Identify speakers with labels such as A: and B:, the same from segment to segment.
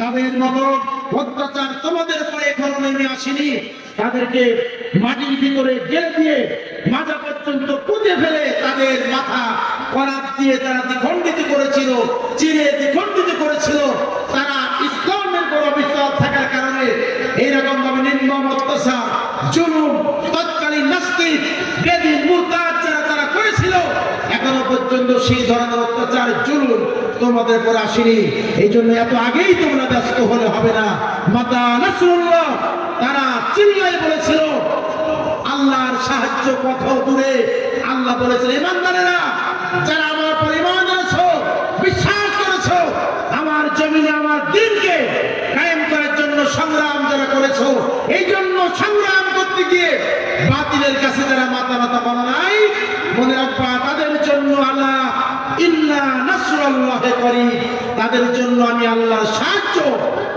A: তাদের মতো অত্যাচার তোমাদের উপরে এখনও নেমে আসেনি। তাদেরকে মাটির ভিতরে গেলে দিয়ে মাজা পর্যন্ত পুঁতে ফেলে তাদের মাথা করাত দিয়ে তারা দ্বিখণ্ডিত করেছিল, চিরে দ্বিখণ্ডিত করেছিল। তারা ইসলামের বড় বিশ্বাস থাকার কারণে এইরকম ভাবে নির্মম, অত্যাচার, জুলুম, তৎকালীন নাস্তিক, বেদিন, মুরতাদ যারা তারা করেছিল এখনও পর্যন্ত সেই ধরনের অত্যাচার জুলুম তোমাদের উপর আসেনি। এই জন্য এত আগেই তোমরা ব্যস্ত হলে হবে না। মাতা নাসরুল্লাহ তারা চিল্লাই বলেছিল, আল্লাহর সাহায্য কত দূরে। আল্লাহ বলেছেন, ইমানদারেরা, যারা আমার পর ইমান এনেছো, বিশ্বাস করেছ, আমার জমিনে আমার দিনকে কায়েম করার জন্য সংগ্রাম যারা করেছ, এই জন্য সংগ্রাম বাতিলের কাছে যারা মাথা মাথা বলা নাই, মনে রাখবা, তাদের জন্য আল্লাহ ইল্লা করি। তাদের জন্য আমি আল্লাহর সাহায্য।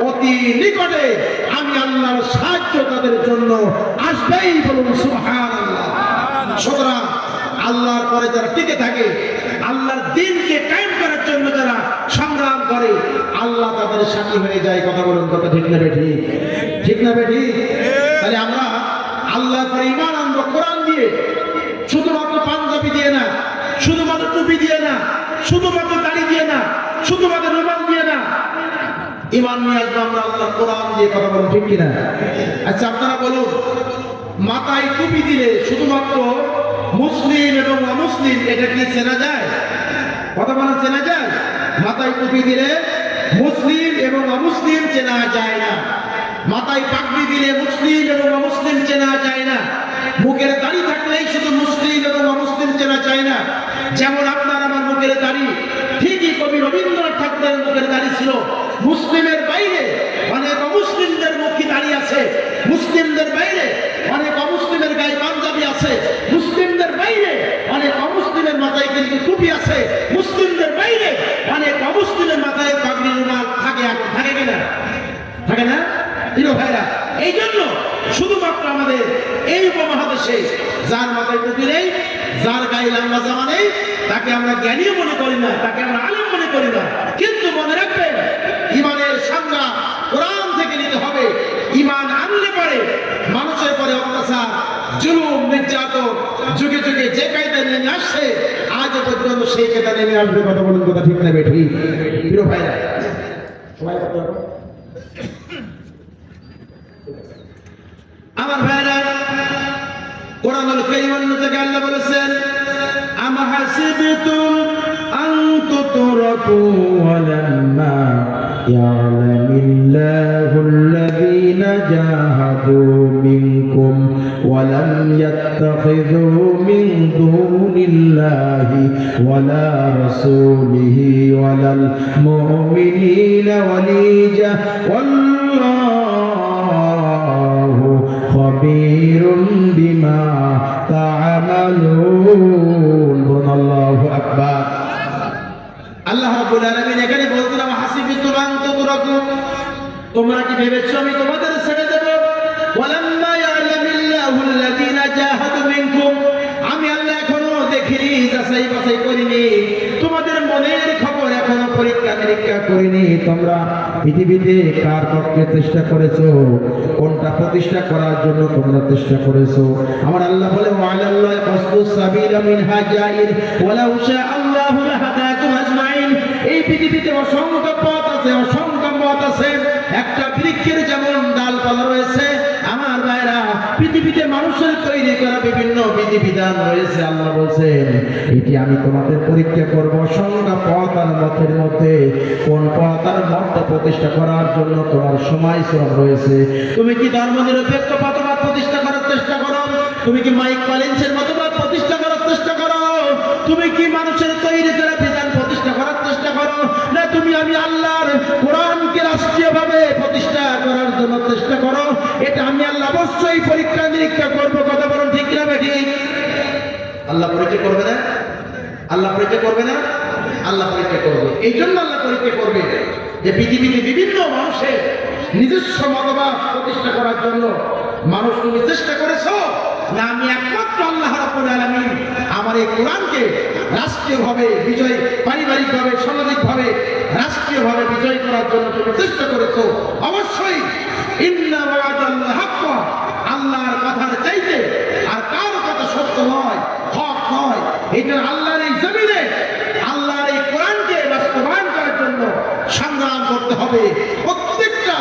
A: অতি নিকটে আমি আল্লাহর সাহায্য তাদের জন্য আসবেই বলুন সুতরাং আল্লাহর পরে যারা টিকে থাকে, আল্লাহর দিনকে কায়েম করার জন্য যারা সংগ্রাম করে, আল্লাহ তাদের সাথী হয়ে যায়। কথা বলুন, কথা ঠিক না বেঠি ঠিক? না বেঠি তাহলে আমরা আল্লাহর পরে ইমান আনব, কোরআন দিয়ে। শুধুমাত্র পাঞ্জাবি দিয়ে না, শুধুমাত্র টুপি দিয়ে না, শুধুমাত্র দাড়ি দিয়ে না, শুধুমাত্র রুমাল দিয়ে না। ইমান নিয়ে আসব আমরা আল্লাহ কোরআন দিয়ে, কথা বলুন ঠিক কিনা? আচ্ছা আপনারা বলুন, মাথায় টুপি দিলে শুধুমাত্র মুসলিম এবং অমুসলিম, এটা কি চেনা যায়? কথা বলেন, চেনা যায়? মাথায় টুপি দিলে মুসলিম এবং অমুসলিম চেনা যায় না। মাথায় পাগড়ি দিলে মুসলিম এবং অমুসলিম চেনা যায় না। মুখের দাড়ি থাকলেই শুধু মুসলিম এবং অমুসলিম চেনা যায় না। যেমন আপনার আমার মুখের দাড়ি, ঠিকই কবি রবীন্দ্রনাথ ঠাকুরের মুখের দাড়ি ছিল। মুসলিমের বাইরে অনেক অমুসলিমদের মুখী দাঁড়িয়ে আছে। মুসলিমদের বাইরে অনেক অমুসলিমের গায়ে পাঞ্জাবি আছে। মুসলিমদের বাইরে অনেক অমুসলিমের মাথায় কিন্তু টুপি আছে। মুসলিমদের বাইরে অনেক অমুসলিমের মাথায় পাগড়ি রুমাল থাকে থাকে কিনা থাকে না? প্রিয় ভাইরা এই জন্য শুধুমাত্র আমাদের এই উপমহাদেশে যার মাথায় টুপি নেই, যার গায়ে লম্বা জামা নেই, তাকে আমরা জ্ঞানীও মনে করি না, তাকে আমরা আলেম মনে করি না। কিন্তু মনে রাখবেন, ইমানের সংজ্ঞা কোরআন থেকে নিতে হবে। ইমান আনলে পরে মানুষের পরে অত্যাচার, জুলুম, নির্যাতন যুগে যুগে যে কায়দা নেমে আসছে, আজ পর্যন্ত সেই কায়দা নেমে আসবে কথা বলুন কথা ঠিক নেবে ঠিক প্রিয় ভাইরা, সবাই কথা আমার ভাইরা, কোরআনুল কারীম থেকে আল্লাহ বলেছেন? আম হাসিবতুম আন তুতরাকু ওয়ালাম্মা
B: ইয়ালামিল্লাহুল লাযীনা জাহাদু মিনকুম ওয়ালাম ইয়াত্তাখিযু মিন দুনিল্লাহি ওয়ালা রাসূলিহি ওয়ালাল মুমিনিনা ওয়ালিজা ওয়াল্লাহু خبير بما تعملون الله أكبر
A: আল্লাহ রাব্বুল আলামিন এখানে বলছিলাম হাসিবিতুম আন তুতরাকু তোমরা কি ভেবেছো আমি তোমাদের ছেড়ে দেব ওয়ালাম্মা ইয়ালামিল্লাহু আল্লাযীনা জাহাদু মিনকুম আমি আল্লাহ এখনো দেখিনি যাচাই বাছাই করিনি তোমাদের মনের খবর এখনও পরীক্ষা নিরীক্ষা
B: করিনি। তোমরা পৃথিবীতে কার পক্ষে চেষ্টা করেছ? কোনটা প্রতিষ্ঠা করার জন্য তোমরা চেষ্টা করেছ?
A: আমার আল্লাহ বলে এই পৃথিবীতে অসংখ্য পথ আছে, অসংখ্য পথ আছে। একটা বৃক্ষের যেমন বিভিন্ন বিধিবিধান রয়েছে, আল্লাহ বলছেন,
B: এটি আমি তোমাদের পরীক্ষা করব সংজ্ঞা পথ মতের মধ্যে। কোন পথ মত প্রতিষ্ঠা করার জন্য তোমার সময় শ্রম রয়েছে।
A: তুমি কি ধর্ম নিরপেক্ষ মতবাদ প্রতিষ্ঠা করার চেষ্টা করো? তুমি কি মাইক কলেন্সের মতবাদ প্রতিষ্ঠা করার চেষ্টা করো? তুমি কি মানুষের তৈরি করা বিধান প্রতিষ্ঠা করার চেষ্টা করো? না, তুমি আমি আল্লাহর রাষ্ট্রীয়ভাবে প্রতিষ্ঠা করার জন্য চেষ্টা করো। এটা আমি আল্লাহ অবশ্যই পরীক্ষা নিরীক্ষা করব, কথা বলুন ঠিক না আল্লাহ পরীক্ষা করবে না? আল্লাহ পরীক্ষা করবে না? আল্লাহ পরীক্ষা করবে। এই জন্য আল্লাহ পরীক্ষা করবে যে পৃথিবীতে বিভিন্ন মানুষের নিজস্ব মতবাদ প্রতিষ্ঠা করার জন্য মানুষ তুমি চেষ্টা করেছ। না, আমি একমাত্র আল্লাহ রাব্বুল আলামিন এই কোরআনকে রাষ্ট্রীয়ভাবে বিজয়, পারিবারিকভাবে, সামাজিকভাবে রাষ্ট্রীয়ভাবে বিজয় করার জন্য তুমি চেষ্টা করেছ, অবশ্যই। আল্লাহর কথার চাইতে আর কার কথা সত্য নয়, হক নয়। এই জন্য আল্লাহর এই জমিনে, আল্লাহর এই কোরআনকে বাস্তবায়ন করার জন্য সংগ্রাম করতে হবে। প্রত্যেকটা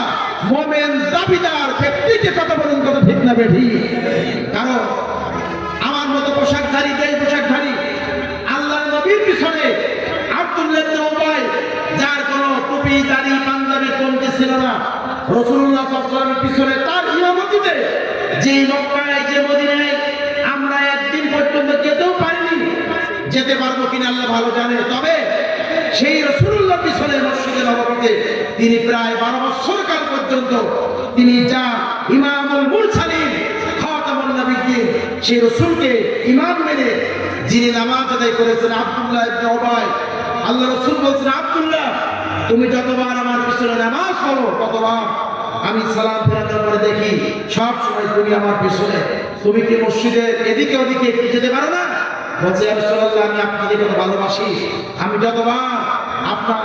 A: মোমেন দাবিদার ব্যক্তিকে কথা বলুন কথা ঠিক না বেঠি কারণ পোশাকধারী দেশ পোশাকধারী আল্লাহ নবীর পিছনে আব্দুল্লাহ উবাই, যার কোনো টুপি, দাড়ি, পাঞ্জাবি কমতে ছিল না। রসুল্লাহ সাল্লামের পিছনে তার ইমামতিতে যে মক্কায়, যে মদিনায় আমরা একদিন পর্যন্ত যেতেও পারিনি, যেতে পারব কিনা আল্লাহ ভালো জানে। তবে সেই রসুল্লাহ পিছনে মসজিদে নবমীতে তিনি প্রায় বারো বছর কাল পর্যন্ত তিনি যা ইমামুল নবীকে সেই রসুলকে ইমাম মেনে যিনি নামাজ আদায় করেছেন আব্দুল্লাহ ইবনে উবাই। আল্লাহ রসুল বলছেন, আব্দুল্লাহ, তুমি যতবার আমার পিছনে নামাজ পড়ো, ততবার আমি সালাম ফেরানোর পরে দেখি, সব সময় তুমি আমার পিছনে। তুমি কি মসজিদের এদিকে ওদিকে একটু যেতে পারো না? বলছে, আমি আপনাকে ভালোবাসি। আমি যতবার আপনার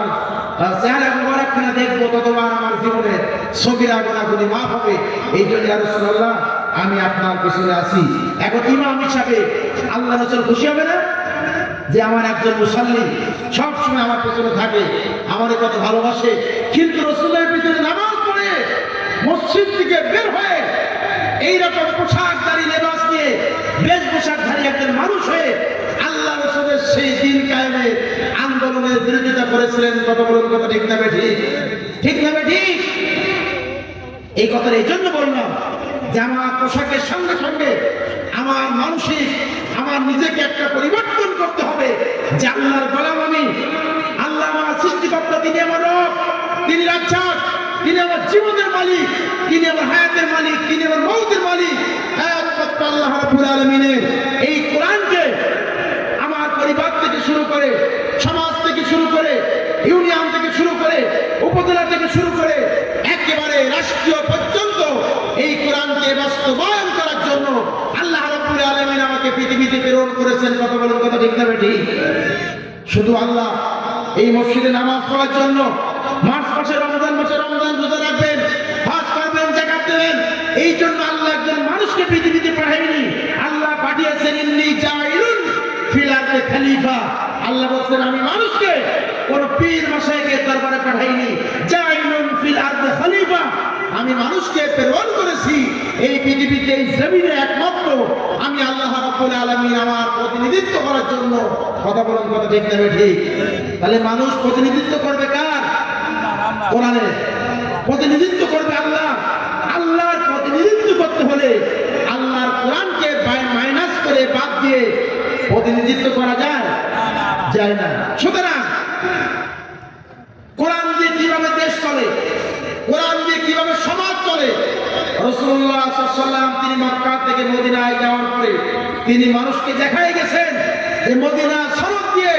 A: আহ, চেহারা মোবারকখানা দেখব ততবার আমার জীবনে। সগিরা গুণাগুলি মাফ হবে। এই জন্য আর সাল্লাল্লাহ আমি আপনার পিছনে আছি। এখন ইমাম হিসাবে আল্লাহ রসুল খুশি হবে না? যে আমার একজন মুসাল্লি সবসময় আমার পেছনে থাকে আমার কত ভালোবাসে। কিন্তু রসুলের পিছনে নামাজ পড়ে মসজিদ থেকে বের হয়ে এইরকম পোশাকধারী লেবাস নিয়ে বেশ পোশাকধারী একজন মানুষ হয়ে আল্লাহ রসুলের সেই দিন কায়েমে আন্দোলনের বিরোধিতা করেছিলেন কত বলুন কত ঠিক না ঠিক ঠিক না ঠিক এই কথাটা এই জন্য বললাম যে আমার পোশাকের সঙ্গে সঙ্গে আমার মানসিক, আমার নিজেকে একটা পরিবর্তন করতে হবে। যে আল্লাহর গোলাম আমি, আল্লাহ আমার সৃষ্টিকর্তা, তিনি আমার তিনি রাজ্জাক, তিনি আমার জীবনের মালিক, তিনি আমার হায়াতের মালিক, তিনি আমার মৌতের মালিক। একমাত্র আল্লাহ রাব্বুল আলামিনের এই কোরআনকে আমার পরিবার থেকে শুরু করে শুরু করে ইউনিয়ন থেকে শুরু করে উপজেলা থেকে শুরু করে একেবারে রাষ্ট্রীয় পর্যন্ত এই কোরআনকে বাস্তবায়ন করার জন্য আল্লাহ রাব্বুল আলামিন আমাকে পৃথিবীতে প্রেরণ করেছেন। কত বলেন, কথা ঠিক না ঠিক শুধু আল্লাহ এই মসজিদে নামাজ পড়ার জন্য মার্চ মাসে, রমজান মাসে রমজান রোজা রাখবেন, হজ করবেন, জাকাত দেবেন, এই জন্য আল্লাহ একজন মানুষকে পৃথিবীতে পাঠায়নি। আল্লাহ পাঠিয়েছেন, ইন্নি জাইলুন ফিল আরদি খলিফা। আল্লাহ বলছেন, আমি মানুষকে কোন পীর মশাইকে দরবারে পাঠাইনি। জাইলুন ফিল আরদি খলিফা, আমি মানুষকে প্রেরণ করেছি। এই পৃথিবীতে, এই জমিনে একমাত্র আমি আল্লাহ রাব্বুল আলামিন আমার প্রতিনিধিত্ব করার জন্য কথা বলেন কথা ঠিক নেবে ঠিক তাহলে মানুষ প্রতিনিধিত্ব করবে কার? কোরআনের প্রতিনিধিত্ব করবে আল্লাহ। আল্লাহর প্রতিনিধিত্ব করতে হলে আল্লাহর কোরআনকে মাইনাস করে বাদ দিয়ে প্রতিনিধিত্ব করা যায়। যায় না। সুতরাং কোরআন দিয়ে কীভাবে দেশ চলে, কোরআন দিয়ে কীভাবে সমাজ চলে রসুল্লাহ তিনি মক্কা থেকে মদিনায় যাওয়ার পরে তিনি মানুষকে দেখাই গেছেন যে মদিনা সনদ দিয়ে,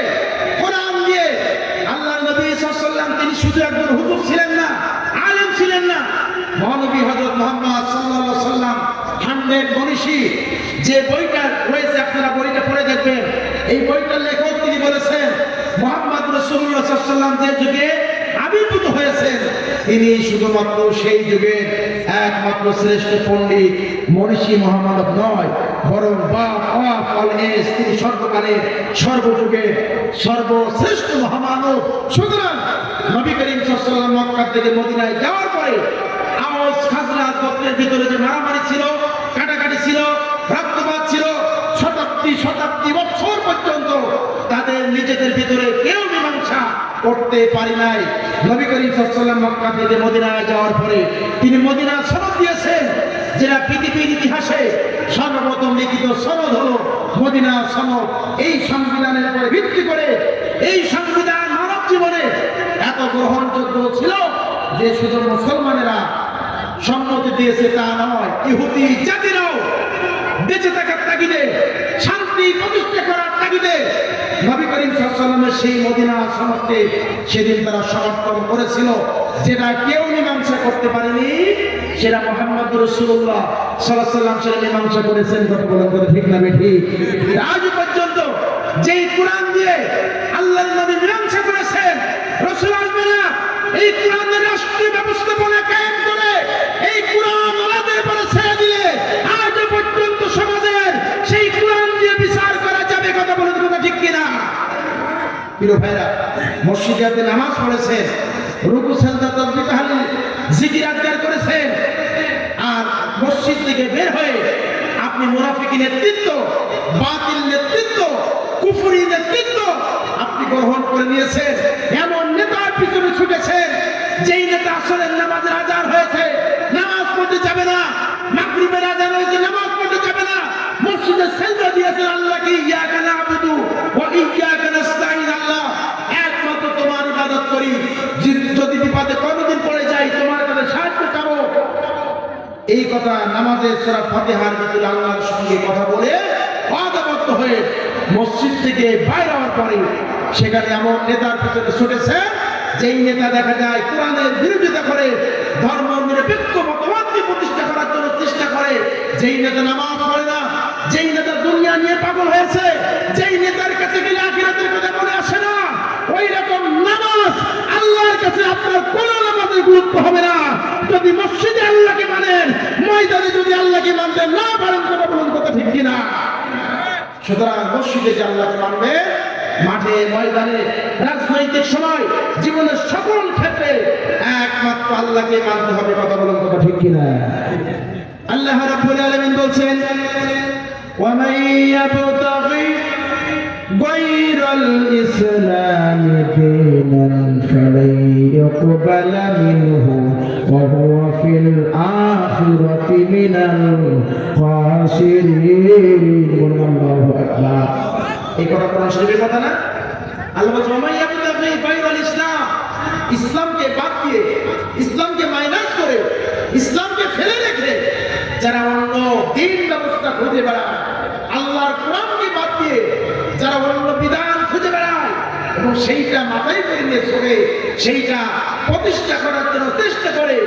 A: কোরআন দিয়ে আল্লাহ নবী সাল্লাম তিনি শুধু একজন হুজুর ছিলেন না, আলেম ছিলেন না। মহানবী হজরত মোহাম্মদ সাল্লাহ সাল্লাম হান্ড্রেড মনীষী, যে বইটা রয়েছে, আপনারা বইটা পড়ে দেখবেন। এই বলেছেন মোহাম্মদ যে যুগে আবির্ভূত হয়েছেন, তিনি শুধুমাত্র সেই যুগের একমাত্র শ্রেষ্ঠ পণ্ডিত মনীষী নয়, বরং সর্বকালের সর্বযুগের সর্বশ্রেষ্ঠ মহামানব। সুতরাং নবী করিম সাল্লাম থেকে মদিনায় যাওয়ার পরে ভিতরে যে মারামারি ছিল, কাটাকাটি ছিল, রক্তপাত ছিল, শতাব্দী শতাব্দী বছর পর্যন্ত তাদের নিজেদের ভিতরে কেউ মীমাংসা করতে পারি নাই। নবী করিম সাল্লাম মক্কা থেকে মদিনায় যাওয়ার পরে তিনি মদিনা সনদ দিয়েছেন, যেটা পৃথিবীর ইতিহাসে সর্বপ্রথম লিখিত সনদ হলো মদিনা সনদ। এই সংবিধানের উপরে ভিত্তি করে এই সংবিধান মানব জীবনে এত গ্রহণযোগ্য ছিল যে শুধু মুসলমানেরা সম্মতি দিয়েছে তা নয়, ইহুদি জাতিরাও বেঁচে থাকার তাগিদে শান্তি প্রতিষ্ঠা নবী করিম সাল্লামের সেই মদিনা সেদিন তারা করেছিল। যেটা কেউ মীমাংসা করতে পারেনি, সেটা মোহাম্মদ রসুল্লাহ সাল্লাহ সাল্লাম সেটা মীমাংসা করেছেন ঠিক না আজ পর্যন্ত যেই কোরআন দিয়ে আল্লাহর নবী মীমাংসা করেছেন, রসুল আসবে না। এই কোরআনের রাষ্ট্রীয় ব্যবস্থাপনা কায়েম করে এই কোরআন ওনাদের পরে ছেড়ে দিলে আজ পর্যন্ত সমাজের সেই কোরআন দিয়ে বিচার করা যাবে কথা বলে কথা ঠিক কিনা প্রিয় ভাইরা, মসজিদে নামাজ পড়েছেন রুকু, সেজদা তাসবিহ তাহলিল, জিকির আজকার করেছেন আর মসজিদ থেকে বের হয়ে আপনি মুনাফিকি নেতৃত্ব, বাতিল নেতৃত্ব, কুফরি নেতৃত্ব আপনি গ্রহণ করে নিয়েছেন। এমন নেতার পিছনে ছুটেছেন, যেই নেতা আসলে নামাজের আজান হয়েছে। নামাজ পড়তে যাবে না, মাগরিবের আজান হয়েছে, নামাজ পড়তে যাবে না। মসজিদে সেজদা দিয়েছেন আল্লাহকে, ইয়াকা নাবুদু ওয়া ইয়াকা নাস্তাইন আল্লাহ একমাত্র তোমার ইবাদত করি। যদি- পড়ে যাই তোমার কাছে সাহায্য এই কথা নামাজের আল্লাহর সঙ্গে কথা বলে হয়ে মসজিদ থেকে বাইরে হওয়ার পরে সেখানে এমন নেতার পিছনে ছুটেছে, যেই নেতা দেখা যায় কোরআনের বিরোধিতা করে, ধর্ম নিরপেক্ষ মতবাদকে প্রতিষ্ঠা করার জন্য চেষ্টা করে। যেই নেতা নামাজ পড়ে না, যেই নেতা দুনিয়া নিয়ে পাগল হয়েছে, যেই নেতার কাছে গেলে আখিরাতের কথা মনে আসে না ওই রকম নামাজ আল্লাহর কাছে আপনার কোন নামাজের গুরুত্ব হবে না। যদি মসজিদে আল্লাহকে মানেন, ময়দানে যদি আল্লাহকে মানতে না পারেন কথা বলুন কথা ঠিক কিনা? সুতরাং মসজিদে যে আল্লাহকে মানবে, মাঠে, ময়দানে, রাজনৈতিক সময়, জীবনের সকল ক্ষেত্রে একমাত্র আল্লাহকে মানতে হবে, কথা বলুন কথা ঠিক কিনা? আল্লাহ রাব্বুল আলামিন বলছেন, ওয়া মাইয়াবতাগি
B: গায়রা الإسلام دينا فلن يقبل منه وهو في الآخرة من الخاسرين الله أكبر
A: এই কথা কোরআন শরীফের কথা না আল্লাহ বলছে ওয়ামান ইয়াবতাগি গায়রাল ইসলাম ইসলামকে বাদ দিয়ে ইসলামকে মাইনাস করে ইসলামকে ফেলে রেখে যারা অন্য দিন ব্যবস্থা খুঁজে বেড়ায় সেইটা মাথায় করে নিয়ে চলে, সেইটা প্রতিষ্ঠা করার জন্য চেষ্টা করে।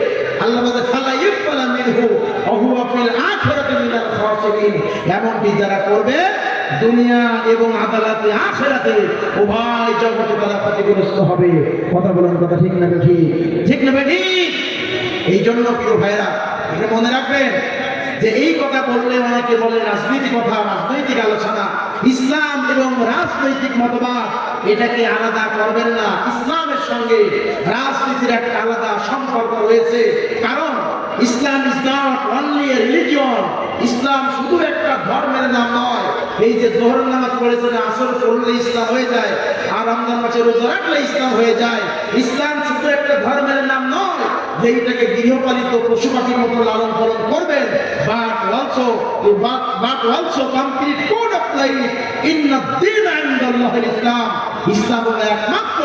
A: আল্লাহ বলে, ফালা ইউকবালা মিনহু, ওয়া হুয়া মিনাল এমনটি যারা করবে, দুনিয়া এবং আদালতে আখেরাতে উভয় জগতে তারা ক্ষতিগ্রস্ত হবে।
B: কথা বলুন কথা ঠিক না ঠিক
A: ঠিক না বেঠি এই জন্য প্রিয় ভাইরা মনে রাখবেন যে এই কথা বললে অনেকে বলে রাজনীতি কথা, রাজনৈতিক আলোচনা, ইসলাম এবং রাজনৈতিক মতবাদ, এটাকে আলাদা করবেন না। ইসলামের সঙ্গে রাজনীতির একটা আলাদা সম্পর্ক রয়েছে। কারণ Islam is not only a religion ইসলাম শুধু একটা ধর্মের নাম নয়। এই যে জোহর নামাজ পড়েছেন, আসর পড়লে ইসলাম হয়ে যায়, আর রমজান মাসে রোজা রাখলে ইসলাম হয়ে যায়। ইসলাম শুধু একটা ধর্মের নাম নয় যে এটাকে গৃহপালিত পশু পাখির মতো লালন পালন করবেন but also but also complete code of life in the ইনদাল্লাহিল ইসলাম। ইসলাম হলো একমাত্র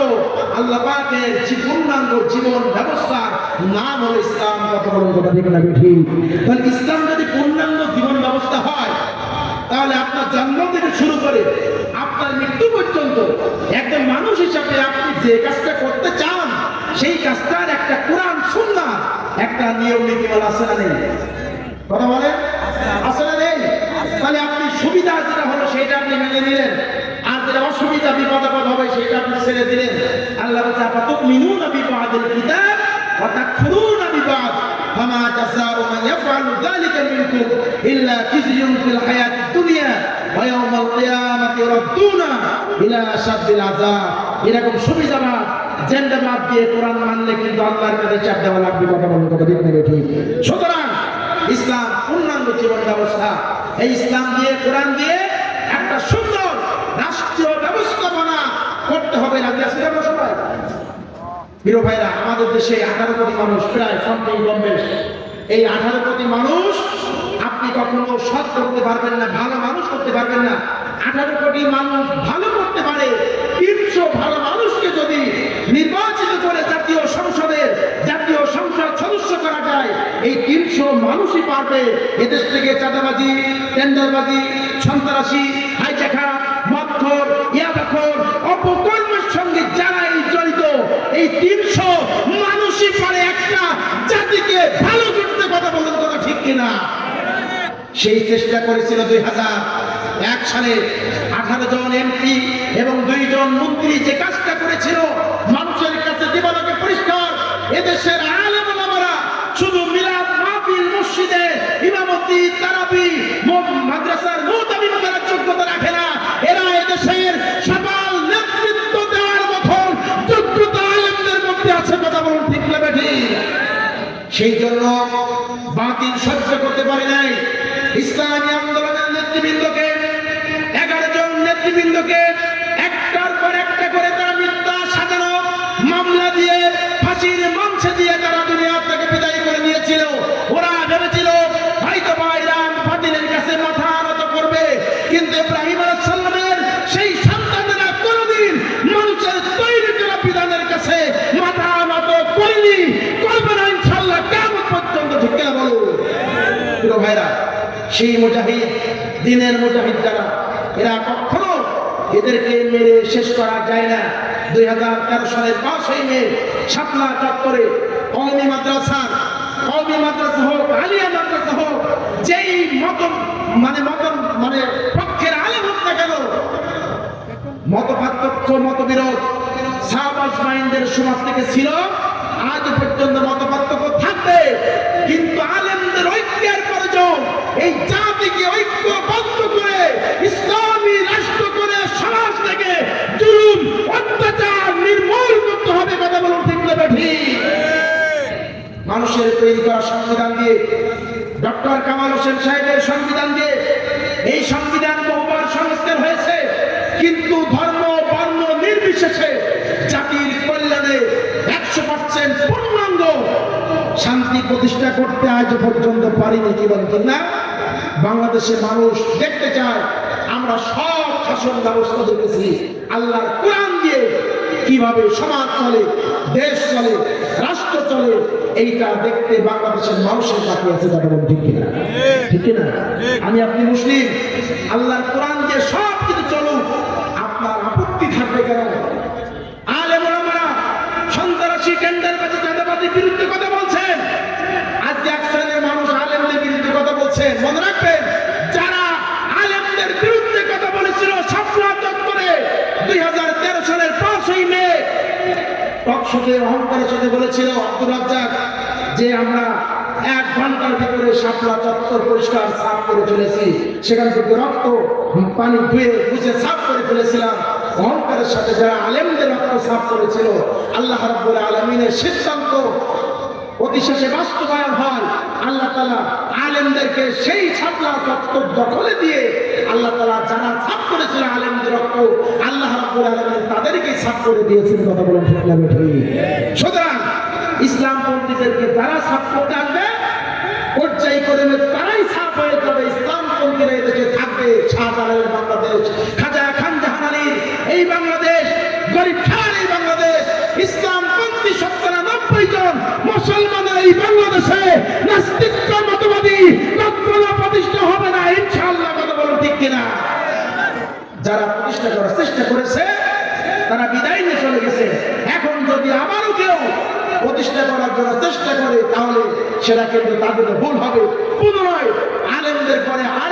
A: আল্লাহ পাকের পূর্ণাঙ্গ জীবন ব্যবস্থার নাম হলো ইসলাম।
B: কথা বলুন ঠিক।
A: তাহলে ইসলাম যদি পূর্ণাঙ্গ জীবন ব্যবস্থা হয়, তাহলে আপনার জন্ম থেকে শুরু করে আপনার মৃত্যু পর্যন্ত একজন মানুষ হিসাবে আপনি যে কাজটা করতে চান সেই কাজটার একটা কোরআন সুন্নাহ একটা নিয়ম নীতিমালা আছে না নেই কথা বলে আছে না নেই তাহলে আপনি সুবিধা যেটা হলো সেটা আপনি মেনে নিলেন আর যেটা অসুবিধা বিপদ আপদ হবে সেটা আপনি ছেড়ে দিলেন আল্লাহ বলছে আপাতক মিনুন বিবাদের কিতাব وتكفرون ببعض فما جزاء من يفعل ذلك منكم إلا خزي في الحياة الدنيا ويوم القيامة يردون إلى أشد العذاب এরকম সুবিধাবাদ জেন্ডাবাদ দিয়ে কোরআন মানলে কিন্তু আল্লাহর কাছে চাপ দেওয়া লাগবে, কথা বলুন কথা নেবে ঠিক? সুতরাং ইসলাম পূর্ণাঙ্গ জীবন ব্যবস্থা। এই ইসলাম দিয়ে, কোরআন দিয়ে একটা সুন্দর রাষ্ট্রীয় ব্যবস্থাপনা করতে হবে আছি আমরা সবাই প্রিয় ভাইরা, আমাদের দেশে আঠারো কোটি মানুষ, প্রায় সামথিং কম এই আঠারো কোটি মানুষ আপনি কখনো সৎ করতে পারবেন না, ভালো মানুষ করতে পারবেন না। আঠারো কোটি মানুষ ভালো করতে পারে, তিনশো ভালো মানুষকে যদি নির্বাচিত করে জাতীয় সংসদের জাতীয় সংসদ সদস্য করা যায়, এই তিনশো মানুষই পারবে। এদেশ থেকে চাঁদাবাজি, টেন্ডারবাজি, সন্ত্রাসী হাইজাখা মদখোর, ইয়াবাখোর, অপকর্মের সঙ্গে যারা এই জড়িত, এই তিনশো মানুষই পারে একটা জাতিকে ভালো করতে কথা বলুন, কথা ঠিক কিনা? সেই চেষ্টা করেছিল দুই হাজার এক সালে আঠারো জন এমপি এবং দুইজন মন্ত্রী যে কাজটা করেছিল মানুষের কাছে দিবালোকে পরিষ্কার, এদেশের আলেম ওলামারা শুধু মিলাদ মাহফিল মসজিদে ইমামতি তারাবি ম- মাদ্রাসার মোতাবিন করার যোগ্যতা রাখে না এরা এদেশের সকল নেতৃত্ব দেওয়ার মতন যোগ্যতা আলেমদের মধ্যে আছে কথা বলুন ঠিক না বেঠি সেই জন্য বাতিল সহ্য করতে পারে নাই ইসলামী আন্দোলনের নেতৃবৃন্দকে এগারো জন নেতৃবৃন্দকে একটার পর একটা করে তারা মিথ্যা সাজানো মামলা দিয়ে ফাঁসির মঞ্চে দিয়ে তারা দুনিয়া থেকে বিদায় করে নিয়েছিল ওরা ভেবেছিল হয়তো বা ইরান ফাতিলের কাছে মাথা নত করবে কিন্তু ইব্রাহিম আলাইহিস সালামের সেই সন্তানেরা কোনোদিন মানুষের তৈরি করা বিধানের কাছে মাথা নত করেনি করবে না ইনশাল্লাহ কেমন পর্যন্ত ঠিক কিনা বলো প্রিয় ভাইরা সেই মুজাহিদ, দিনের মুজাহিদ যারা, এরা কখনো এদেরকে মেরে শেষ করা যায় না। দুই হাজার তেরো সালের পাঁচই মে শাপলা চত্বরে কওমি মাদ্রাসা কওমি মাদ্রাসা হোক, আলিয়া মাদ্রাসা হোক, যেই মত মানে মত মানে পক্ষের আলেম হোক না কেন, মত পার্থক্য মতবিরোধ সাহাবাস মাইন্ডের সমাজ থেকে ছিল, আজ পর্যন্ত মত পার্থক্য থাকবে, কিন্তু আলেমদের ঐক্যের প্রয়োজন এই জাতিকে ঐক্যবদ্ধ করে, ইসলামী রাষ্ট্র করে সমাজ থেকে জুলুম, অত্যাচার, নির্মূল করতে হবে কথা বলুন ঠিক না মানুষের তৈরি করা সংবিধান দিয়ে, ডক্টর কামাল হোসেন সাহেবের সংবিধান দিয়ে, এই সংবিধান বহুবার সংস্কার হয়েছে, কিন্তু ধর্ম, বর্ণ নির্বিশেষে জাতির কল্যাণে একশো পার্সেন্ট পূর্ণাঙ্গ শান্তি প্রতিষ্ঠা করতে আজ পর্যন্ত পারিনি কি ঠিক না? বাংলাদেশের মানুষ দেখতে চায় আমরা সব শাসন ব্যবস্থা দেখেছি। আল্লাহর কোরআন দিয়ে কীভাবে সমাজ চলে দেশ চলে রাষ্ট্র চলে এইটা দেখতে বাংলাদেশের মানুষের কাছে আছে তাদের ঠিক কিনা? ঠিক। কিনা আমি আপনি মুসলিম আল্লাহর কোরআন দিয়ে সব কিছু চলুক আপনার আপত্তি থাকবে কেন আলেম ওলামারা সন্ত্রাসী কেন্দ্রের কাছে চাঁদাবাজির বিরুদ্ধে কথা বলছেন আজকে এক শ্রেণির মানুষ আলেমদের বিরুদ্ধে কথা বলছে মনে রাখবেন, যারা আলেমদের বিরুদ্ধে কথা বলেছিল শাপলা চত্বরে দুই হাজার তেরো সালের পাঁচই মে টকশোতে অহংকারের সাথে বলেছিল আব্দুল রাজ্জাক যে আমরা এক ঘণ্টার ভিতরে শাপলা চত্বর পরিষ্কার সাফ করে ফেলেছি। সেখান থেকে রক্ত, পানি ধুয়ে বুঝে সাফ করে ফেলেছিলাম। অহংকারের সাথে যারা আলেমদের রক্ত সাফ করেছিল, আল্লাহ রাব্বুল আলমিনের সিদ্ধান্ত শেষে বাস্তবায়ন হয়, আল্লাহ তালা আলেমদেরকে সেই ছাপলা চত্বর দখলে দিয়ে আল্লাহ তালা যারা সাফ করেছিল আলেমদের রক্ত, আল্লাহ আলমিন তাদেরকে সাফ করে দিয়েছেন, কথা বলেন ঠিক সুতরাং ইসলাম পন্থীদেরকে যারা সাফ করতে আসবে পর্যায় করে তারাই সাফ হয়ে যাবে। ইসলাম পন্থীরা এদেশে থাকবে, শাহজালালের বাংলাদেশ, খাজা খান জাহানালির এই বাংলাদেশ, গরিব খান এই বাংলাদেশ, ইসলাম পন্থী শতকরা নব্বই জন এই বাংলাদেশে নাস্তিক্য মতবাদী কখনো প্রতিষ্ঠা হবে না, ইনশাআল্লাহ কথা বলো ঠিক কিনা? যারা প্রতিষ্ঠা করার চেষ্টা করেছে, তারা বিদায় নিয়ে চলে গেছে। এখন যদি আবারও কেউ প্রতিষ্ঠা করার জন্য চেষ্টা করে, তাহলে সেটা কিন্তু তাদের ভুল হবে। পুনরায় আলেমদের পরে আর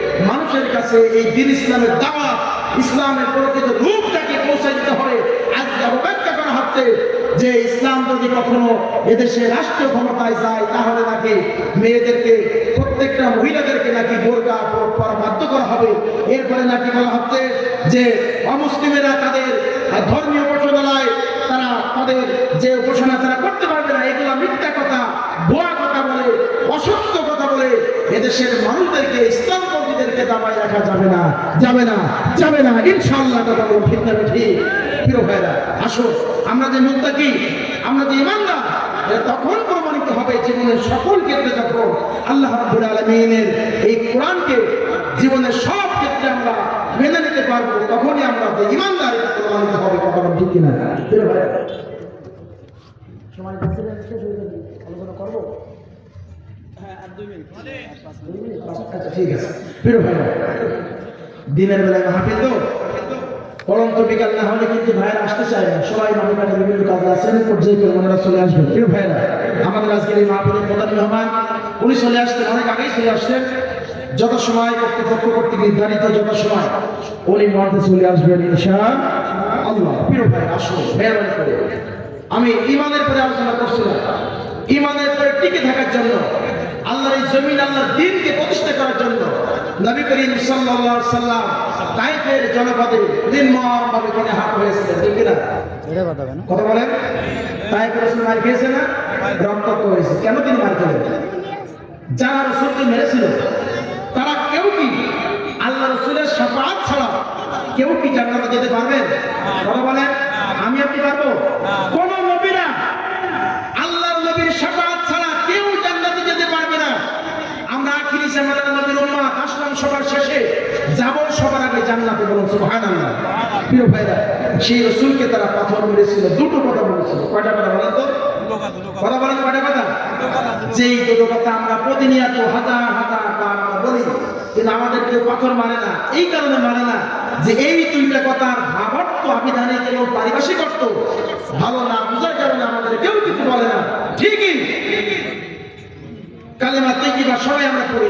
A: মানুষের কাছে এই দিন ইসলামের দাওয়াত, ইসলামের প্রকৃত রূপটাকে পৌঁছে দিতে হবে। আজকে অপেক্ষা করা হচ্ছে যে ইসলাম যদি কখনো এদেশে রাষ্ট্র ক্ষমতায় যায়, তাহলে নাকি মেয়েদেরকে, প্রত্যেকটা মহিলাদেরকে নাকি বোরকা পরা বাধ্য করা হবে। এরপরে নাকি বলা হচ্ছে যে অমুসলিমেরা তাদের ধর্মীয় উপাসনালয় তারা, তাদের যে উপাসনা তারা করতে পারবে না, এগুলা মিথ্যা কথা, ভুয়া কথা বলে, অসত্য কথা বলে এদেশের মানুষদেরকে ইসলাম কর্মীদেরকে দাবায় রাখা যাবে না যাবে না যাবে না। ইনশাআল্লাহ কথা বলুন, ঠিক না ঠিক প্রিয় ভাইরা আসো। আমরা যে মুত্তাকি আমরা যে ইমানদার তখন প্রমাণিত হবে জীবনের সকল ক্ষেত্রে যখন আল্লাহ রাব্বুল আলামিনের এই কোরআনকে জীবনের সব ক্ষেত্রে আমরা মেনে নিতে
B: পারব, তখনই আমরা যে ইমানদারি প্রমাণিত হবে কথা ঠিক কিনা। প্রিয় ভাই
C: সময় আলোচনা করব?
B: ঠিক আছে প্রিয় দিনের বেলায় মাহফিল তো। পরন্ত বিকাল না হলে কিন্তু ভাইরা আসতে চায় না। সবাই মাঠে মাঠে বিভিন্ন কাজে আছেন পর্যায়ে করে ওনারা চলে আসবেন। প্রিয় ভাইরা আমাদের আজকের এই মাহফিলের প্রধান মেহমান উনি চলে আসতেন অনেক আগেই চলে আসছেন। যত সময় কর্তৃপক্ষ কর্তৃক নির্ধারিত যত সময় উনি মধ্যে চলে আসবেন ইনশা আল্লাহ। প্রিয় ভাই আসুন মেহরবানি করে। আমি ইমানের পরে আলোচনা করছিলাম। ইমানের পরে টিকে থাকার জন্য আল্লাহর এই জমিন আল্লাহর দিনকে প্রতিষ্ঠা করার জন্য নবী করিম সাল্লাল্লাহু আলাইহি সাল্লাম তাইফের জনপদে নির্মমভাবে কিনে হাত হয়েছে ঠিক কিনা?
C: এটা কথা কেন
B: কথা বলেন? তাইফ রসুল মার খেয়েছে না? রক্তাক্ত হয়েছে। কেন তিনি মার খেলেন? যারা রসুলকে মেরেছিল। তারা কেউ কি আল্লাহ রসুলের সাফাত ছাড়া কেউ কি জান্নাতে যেতে পারবেন কথা বলেন? আমি আপনি পারব? কোন নবীরা আল্লাহর নবীর সাফাত ছাড়া কেউ জান্নাতে যেতে পারবে না আমরা আখিরি জামানার নবীর উম্মাত আসলাম সবার শেষে যাব সবার আগে জান্নাতে বলুন, সুবহানাল্লাহ। প্রিয় ভাইরা, সেই রসুলকে তারা পাথর মেরেছিল, দুটো কথা বলেছিল কয়টা কথা বলেন তো? কথা বলেন কয়টা কথা যেই দুটো কথা আমরা প্রতিনিয়ত বলি, কিন্তু আমাদের কেউ পাথর মানে না। এই কারণে মানে না যে এই দুইটা ভাবার্থ এবং পারিভাষিক অর্থ ভালো না বোঝার কারণে আমাদের কেউ কিছু বলে না। ঠিকই? কালেমা তেকিবা সবাই আমরা পড়ি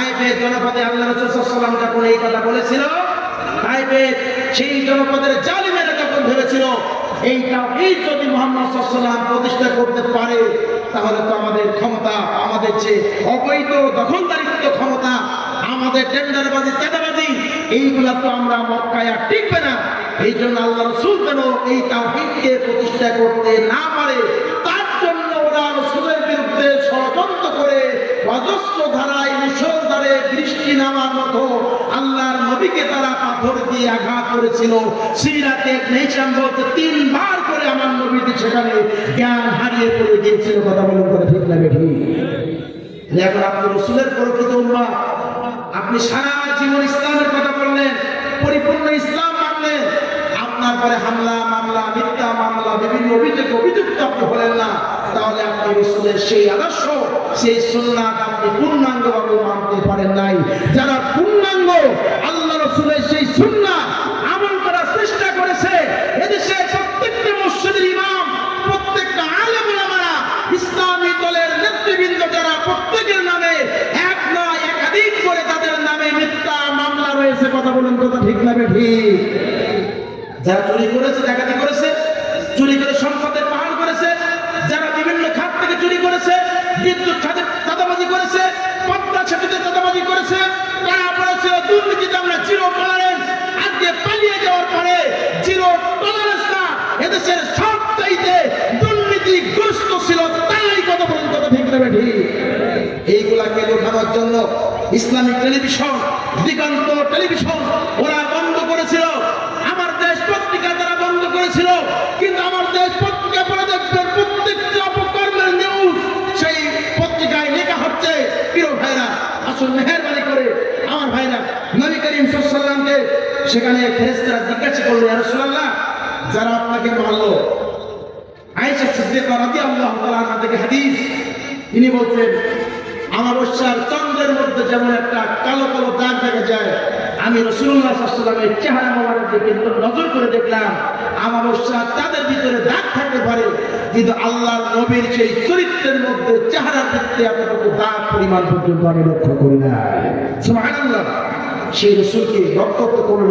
B: তাইফের জনপদে আল্লাহ রাসূল সাল্লাল্লাহু যখন এই কথা বলেছিল তাইফের সেই জনপদের জালিমেরা যখন ভেবেছিল, এই তাওহীদ যদি মুহাম্মদ ওয়াসাল্লাম প্রতিষ্ঠা করতে পারে, তাহলে তো আমাদের ক্ষমতা, আমাদের যে অবৈধ দখলদারিত্ব ক্ষমতা, আমাদের টেন্ডারবাজি, চাঁদাবাজি, এইগুলা তো আমরা মক্কায় আর টিকবে না। এই জন্য আল্লাহ রসুল যেন এই তাওহীদকে প্রতিষ্ঠা করতে না পারে, তার জন্য ওরা রসুলের বিরুদ্ধে ষড়যন্ত্র করে অজস্র মুসলধারে বৃষ্টি নামার মতো আল্লাহর নবীকে তারা পাথর দিয়ে আঘাত করেছিল। সিরাতে নেইসাম বলতে তিনবার করে আমার নবীটি সেখানে জ্ঞান হারিয়ে পড়ে গিয়েছিল। কথা বলুন করে ঠিক লাগে ঠিক এখন আপনি রসুলের প্রকৃত উম্মা, আপনি সারা জীবন ইসলামের কথা বললেন, পরিপূর্ণ ইসলাম মানলেন। আপনার পরে হামলা, মামলা, মিথ্যা মামলা, বিভিন্ন অভিযোগ, অভিযুক্ত আপনি হলেন না। তাহলে আপনি রসুলের সেই আদর্শ, সেই সুন্নাত আপনি পূর্ণাঙ্গভাবে মানতে পারেন নাই। যারা পূর্ণাঙ্গ, আল্লাহ রসুলের সেই সুন্নাত আমল করার চেষ্টা করেছে, এদেশে প্রত্যেকটা মসজিদের ইমাম, প্রত্যেকটা আলেম ওলামারা ইসলামী দলের নেতৃবৃন্দ যারা প্রত্যেকের নামে এক নয় একাধিক করে তাদের নামে মিথ্যা মামলা রয়েছে। কথা বলুন, কথা ঠিক লাগে ঠিক যারা চুরি করেছে, ডাকাতি করেছে চুরি করে সম্পদের পাহাড় করেছে যারা বিভিন্ন খাত থেকে চুরি করেছে বিদ্যুৎ চাঁদাবাজি করেছে, পদ্মা সেতুতে চাঁদাবাজি করেছে কারা পড়েছে দুর্নীতিতে আমরা জিরো টলারেন্স আজকে পালিয়ে যাওয়ার পরে জিরো টলারেন্স না, এদেশের সব চাইতে দুর্নীতিগ্রস্ত ছিল তাই কথা বলুন কথা ঠিক নেবে ঠিক? এইগুলাকে লোটানোর জন্য ইসলামিক টেলিভিশন, দিগন্ত টেলিভিশন, ওরা বন্ধ করেছিল আমার দেশ পত্রিকা তারা বন্ধ করেছিল কিন্তু আমার দেশ পত্রিকা পড়ে দেখবেন প্রত্যেকটি অপকর্মের নিউজ সেই পত্রিকায় লেখা হচ্ছে প্রিয় ভাইরা আসুন মেহরবানি করে আমার ভাইরা নবী করিম সাল্লামকে সেখানে ফেরেস্তারা জিজ্ঞাসা করল রাসূলুল্লাহ, যারা আপনাকে মারলো? আয়েশা সিদ্দিকা রাদিয়াল্লাহু তাআলা থেকে হাদিস। তিনি আমাবস্যার চন্দ্রের মধ্যে যেমন একটা কালো কালো দাগ দেখা যায়, আমি রসুল্লাহ সাল্লামের চেহারা মোবারক দিকে নজর করে দেখলাম। আমার আমাবস্যা তাদের ভিতরে দাগ থাকতে পারে, কিন্তু আল্লাহর নবীর সেই চরিত্রের মধ্যে চেহারার ভিত্তি এতটুকু দাগ পরিমাণ পর্যন্ত আমি লক্ষ্য করি না সুবহানাল্লাহ। সেই রসুলকে রক্ত করল